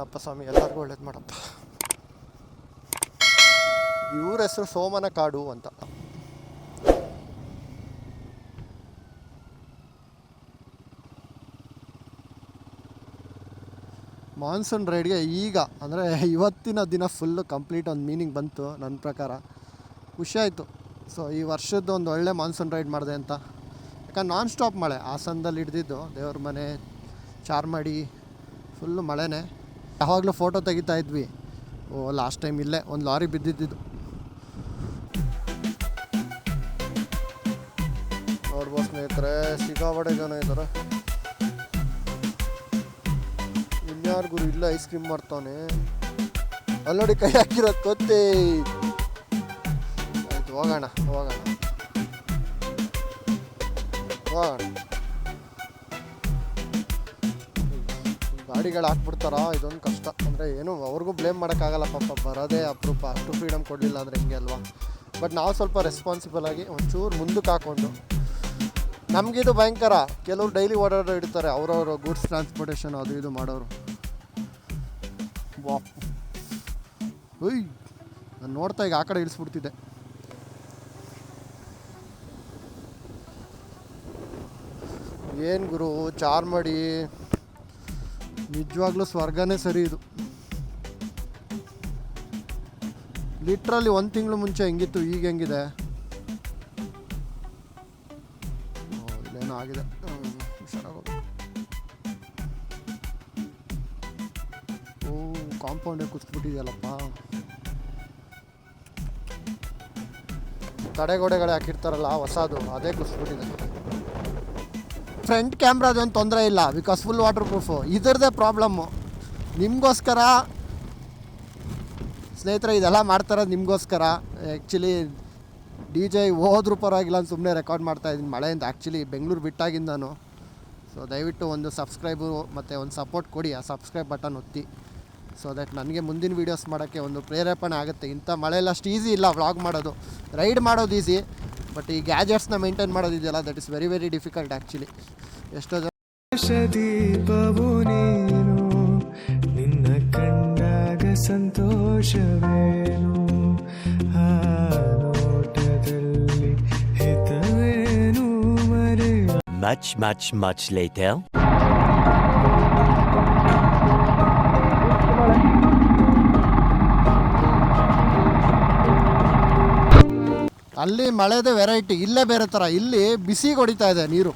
ಏನಪ್ಪ ಸ್ವಾಮಿ, ಎಲ್ಲರಿಗೂ ಒಳ್ಳೇದು ಮಾಡಪ್ಪ. ಇವ್ರ ಹೆಸರು ಸೋಮನ ಕಾಡು ಅಂತ. ಮಾನ್ಸೂನ್ ರೈಡ್ಗೆ ಈಗ, ಅಂದರೆ ಇವತ್ತಿನ ದಿನ ಫುಲ್ಲು ಕಂಪ್ಲೀಟ್ ಒಂದು ಮೀನಿಂಗ್ ಬಂತು ನನ್ನ ಪ್ರಕಾರ. ಖುಷಿಯಾಯಿತು ಸೊ ಈ ವರ್ಷದ್ದು ಒಂದು ಒಳ್ಳೆ ಮಾನ್ಸೂನ್ ರೈಡ್ ಮಾಡಿದೆ ಅಂತ. ಯಾಕಂದ್ರೆ ನಾನ್ ಸ್ಟಾಪ್ ಮಳೆ, ಹಾಸನದಲ್ಲಿ ಹಿಡ್ದಿದ್ದು ದೇವ್ರ ಮನೆ, ಚಾರ್ಮಾಡಿ ಫುಲ್ಲು ಮಳೆನೇ. ಯಾವಾಗಲೂ ಫೋಟೋ ತೆಗಿತಾ ಇದ್ವಿ. ಓ ಲಾಸ್ಟ್ ಟೈಮ್ ಇಲ್ಲೇ ಒಂದು ಲಾರಿ ಬಿದ್ದಿದ್ದು ನೋಡ್ಬೋದು ಸ್ನೇಹಿತರೆ ಸಿಗಾಬಡೆ ಜನ ಇದ್ದಾರೆ ಗುರು ಇಲ್ಲ ಐಸ್ ಕ್ರೀಮ್ ಮಾಡ್ತಾನೆ ಅಲ್ಲೋಡಿ ಕೈ ಹಾಕಿರೋದು ಕೊತ್ತೆ ಆಯ್ತು, ಹೋಗೋಣ ಹೋಗೋಣ. ಹೋಗೋಣ. ಗಾಡಿಗಳು ಹಾಕ್ಬಿಡ್ತಾರ ಇದೊಂದು ಕಷ್ಟ. ಅಂದರೆ ಏನು, ಅವ್ರಿಗೂ ಬ್ಲೇಮ್ ಮಾಡೋಕ್ಕಾಗಲ್ಲ ಪಾಪ, ಬರೋದೇ ಅಪರೂಪ. ಅಷ್ಟು ಫ್ರೀಡಮ್ ಕೊಡಲಿಲ್ಲ ಅಂದರೆ ಹೆಂಗೆ ಅಲ್ವಾ? ಬಟ್ ನಾವು ಸ್ವಲ್ಪ ರೆಸ್ಪಾನ್ಸಿಬಲ್ ಆಗಿ ಒಂಚೂರು ಮುಂದಕ್ಕೆ ಹಾಕ್ಕೊಂಡು ನಮಗಿದು ಭಯಂಕರ. ಕೆಲವರು ಡೈಲಿ ಓಡಾಡೋ ಇಡ್ತಾರೆ ಅವರವರು ಗೂಡ್ಸ್ ಟ್ರಾನ್ಸ್ಪೋರ್ಟೇಷನ್ ಅದು ಇದು ಮಾಡೋರು. ವಾ. ಉಯ್, ನಾನು ನೋಡ್ತಾ ಈಗ ಆ ಕಡೆ ಇಳಿಸ್ಬಿಡ್ತಿದ್ದೆ. ಏನು ಗುರು, ಚಾರ್ಮಡಿ. ನಿಜವಾಗ್ಲೂ ಸ್ವರ್ಗನೇ ಸರಿ ಇದು. ಲಿಟ್ರಲ್ಲಿ ಒಂದು ತಿಂಗಳು ಮುಂಚೆ ಹೆಂಗಿತ್ತು, ಈಗ ಹೆಂಗಿದೆ? ಇಲ್ಲೇನೋ ಆಗಿದೆ. ಓ ಕಾಂಪೌಂಡೇ ಕುಸ್ಬಿಟ್ಟಿದೆಯಲ್ಲಪ್ಪ ತಡೆಗೋಡೆಗಳು ಹಾಕಿರ್ತಾರಲ್ಲ, ಹೊಸದು, ಅದೇ ಕುಚ್ಬಿಟ್ಟಿದೆ ಫ್ರಂಟ್ ಕ್ಯಾಮ್ರಾದೇನು ತೊಂದರೆ ಇಲ್ಲ ಬಿಕಾಸ್ ಫುಲ್ ವಾಟರ್ ಪ್ರೂಫು ಇದ್ರದ್ದೇ ಪ್ರಾಬ್ಲಮ್ಮು ನಿಮಗೋಸ್ಕರ ಸ್ನೇಹಿತರೆ, ಇದೆಲ್ಲ ಮಾಡ್ತಾರೋದು ನಿಮಗೋಸ್ಕರ. ಆ್ಯಕ್ಚುಲಿ ಡಿ ಜೆ ಹೋದ್ರೂ ಪರವಾಗಿಲ್ಲ ಅಂತ ಸುಮ್ಮನೆ ರೆಕಾರ್ಡ್ ಮಾಡ್ತಾ ಇದ್ದೀನಿ ಮಳೆಯಿಂದ. ಆ್ಯಕ್ಚುಲಿ ಬೆಂಗಳೂರು ಬಿಟ್ಟಾಗಿಂದ ನಾನು. ಸೊ ದಯವಿಟ್ಟು ಒಂದು ಸಬ್ಸ್ಕ್ರೈಬು ಮತ್ತು ಒಂದು ಸಪೋರ್ಟ್ ಕೊಡಿ. ಆ ಸಬ್ಸ್ಕ್ರೈಬ್ ಬಟನ್ ಒತ್ತಿ. ಸೊ ದಟ್ ನನಗೆ ಮುಂದಿನ ವೀಡಿಯೋಸ್ ಮಾಡೋಕ್ಕೆ ಒಂದು ಪ್ರೇರೇಪಣೆ ಆಗುತ್ತೆ. ಇಂಥ ಮಳೆಯಲ್ಲಿ ಅಷ್ಟು ಈಸಿ ಇಲ್ಲ ವ್ಲಾಗ್ ಮಾಡೋದು. ರೈಡ್ ಮಾಡೋದು ಈಸಿ ಬಟ್ ಈ ಗ್ಯಾಜೆಟ್ಸ್ನ maintain ಮಾಡೋದಿದೆಯಲ್ಲ that is very very difficult actually ಎಷ್ಟೋ ಜನ ದೀಪವು ನೀನು ನಿನ್ನ ಕಂಡಾಗ ಸಂತೋಷವೇನು? ಆ ನೋಟದಲ್ಲಿ ಹಿತವೇನು ಮರೆ Much, much, much later. ಅಲ್ಲಿ ಮಳೆದೇ ವೆರೈಟಿ ಇಲ್ಲೇ ಬೇರೆ ಥರ ಇಲ್ಲಿ ಬಿಸಿಗೆ ಹೊಡಿತಾ ಇದೆ ನೀರು.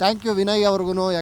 ಥ್ಯಾಂಕ್ ಯು ವಿನಯ್ ಅವ್ರಿಗೂ